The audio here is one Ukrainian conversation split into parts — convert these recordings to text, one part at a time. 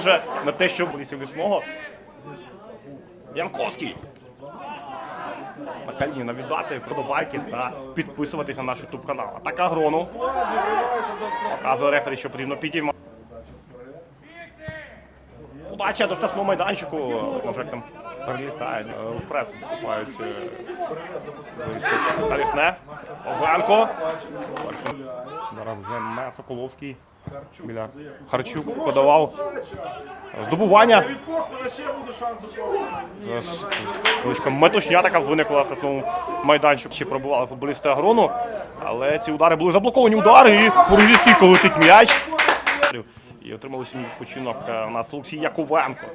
схоже на те, що поліцію лісного. Янковський. На Каліна віддати вподобайки та підписуватись на наш YouTube канал. Атака Грону. Показує рефері, що потрібно підіймати. Подача до штрафного майданчику. Може, там прилітають. е, В прес вступають. е, футболісти. Та лісне. Озенко. Перший. Зараз вже не Соколовський. Біля Харчук подавав. Здобування. Величка метушня така виникла в такому майданчику. Ще пробували футболісти Агрону, але ці удари були заблоковані удари і по стійко летить м'яч. І отримали сьогодні відпочинок е, у нас Олексій Яковенко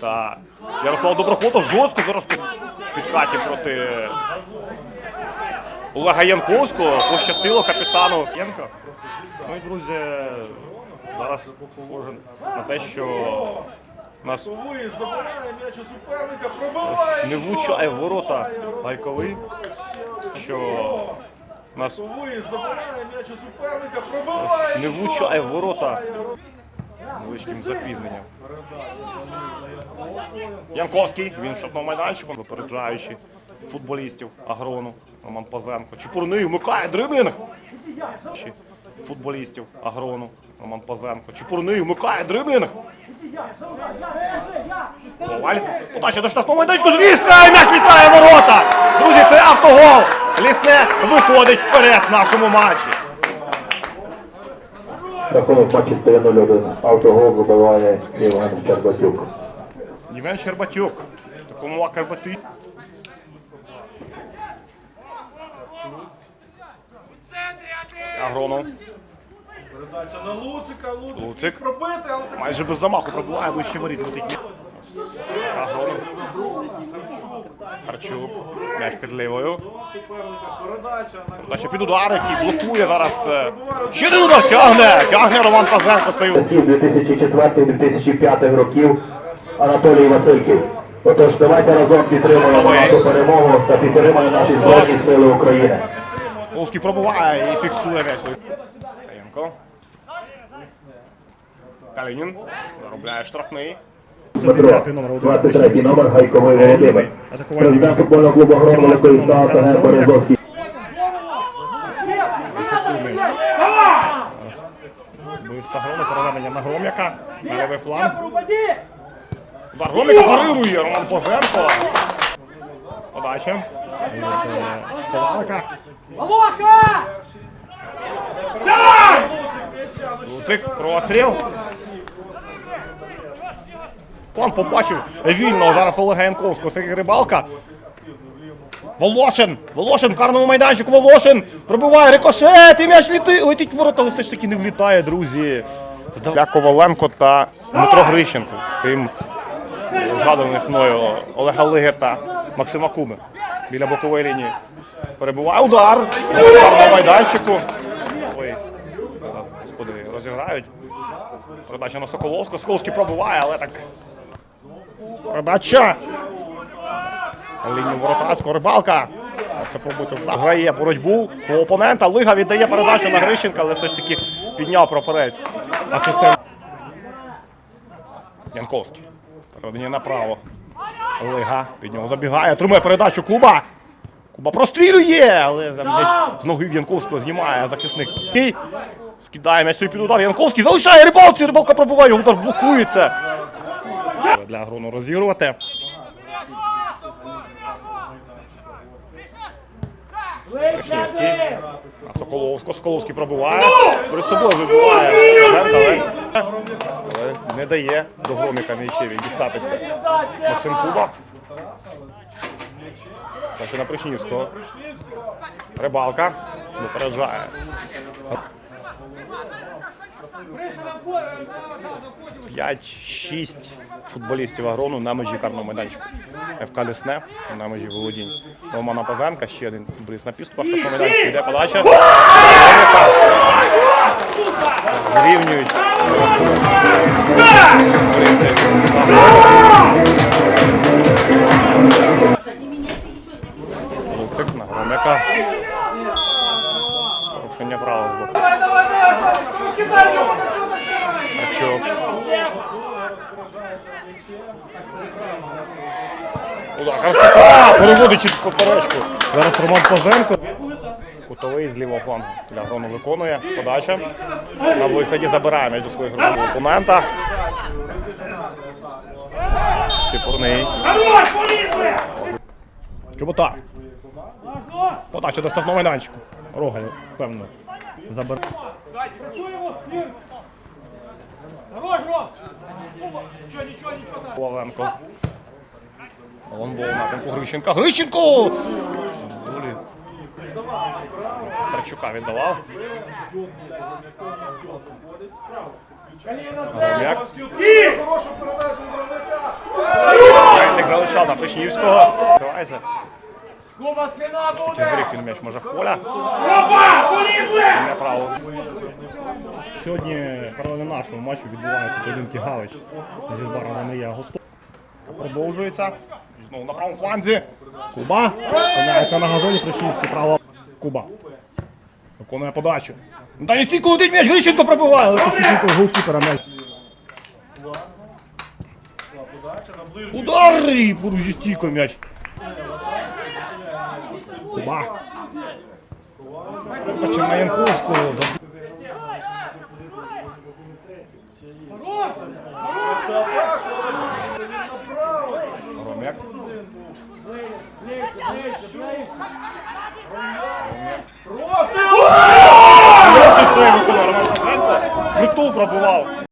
та Ярослав Доброхотов жорстко зараз під, підкаті проти Олега Янковського. Пощастило капітану Янко. Ну і друзі, зараз схоже на те, що нас не влучає в ворота Гайковий, що нас не влучає в ворота невеличким запізненням. Янковський, він шатнув майданчиком, випереджаючи футболістів Агрону, Роман Пазенко. Чепурний вмикає дриблінг. Футболістів Агрону, Роман Пазенко. Чепурний вмикає дриблінг. Коваль. Подача до штрафного майданчику. Звіска! і М'яч літає ворота! Друзі, це автогол! Лісне виходить вперед в нашому матчі. Рахунок матчі стає 0-1. Автогол забиває Євген Щербатюк. Євген Щербатюк. Такому акарбати. Агронов. Передача на Луцика, Луцик. Луцик. Пробити, але Майже без замаху пробуває вище воріт. Летить. Харчук. М'яч під лівою. передача під удар, який блокує зараз. е, Ще один удар тягне! Тягне Роман Пазенко цей 2004-2005 років Анатолій Васильків. Отож, давайте разом підтримуємо нашу перемогу та підтримуємо наші Збройні Сили України. Полський пробуває і фіксує м'яч. Таєнко. Калинін. Заробляє штрафний. Дмитро, 23 номер Гайковий Володимир. Президент футбольного клубу «Гром» Великої Става Березовський. Близько переведення на Гром'яка. На левий фланг. Гром'яка парирує Роман Позенко. Подача. Від е, Ковалика. Луцик, простріл. План побачив вільно зараз Олега Янковського, Сергій Рибалка. Волошин! Волошин в карному майданчику, Волошин! Пробиває рикошет, і м'яч літи, летить в ворота, але все ж таки не влітає, друзі. Для Коваленко та Дмитро Грищенко. Крім згаданих мною Олега Лиги та Максима Куми. Біля бокової лінії. Перебуває удар в карному майданчику. Ой, господи, розіграють. Передача на Соколовського. Соколовський пробиває, але так. Передача! Лінію воротарського рибалка. Все пробити вдав. Грає боротьбу свого опонента. Лига віддає передачу на Грищенка, але все ж таки підняв прапорець. Асистент. Янковський. Переведення направо. Лига під нього забігає. Отримує передачу Куба. Куба прострілює, але там десь з ноги Янковського знімає захисник. І скидає м'яч під удар. Янковський залишає рибалці. Рибалка пробуває, удар блокується. Для Грону розігрувати. А Соколовсько. Соколовський пробуває. Перед собою вибиває. Але, але не дає до громіка м'ячеві дістатися. Максим Куба. Та на Пришнівського. Рибалка. Випереджає. П'ять-шість футболістів Агрону на межі карного майданчику. ФК Лісне на межі володінь. Романа Пазенка, ще один футболіст на підступах штрафного майданчику. Йде подача. Зрівнюють. Карпюка! Переводить чітко поперечку. Зараз Роман Пазенко. Кутовий з лівого флангу. Для грону виконує. Подача. На виході забирає між своїх групового опонента. Чепурний. Чобота. Подача до штрафного майданчику. Рогай, певно. Забирає. Лавенко. Вон був напрямку Грищенка. Грищенко! Долі. Харчука віддавав. Громяк. Хорошу передачу залишав на Пришнівського. Відкривається. Таки зберіг він м'яч може в поля. Не право. Сьогодні паралельно нашому матчу відбуваються поєдинки Галич зі збором Андрія Густо. Продовжується. І Знову на правому фланзі. Куба. Опиняється на газоні Пришнівський право. Куба. Виконує подачу. Ну, Та не стійко летить м'яч, Грищенко пробиває, але того голкіпера м'яч. Удар! І зі стійкою м'яч. Куба. Янковського. заб- Ромяк. Просто. Притул пробував.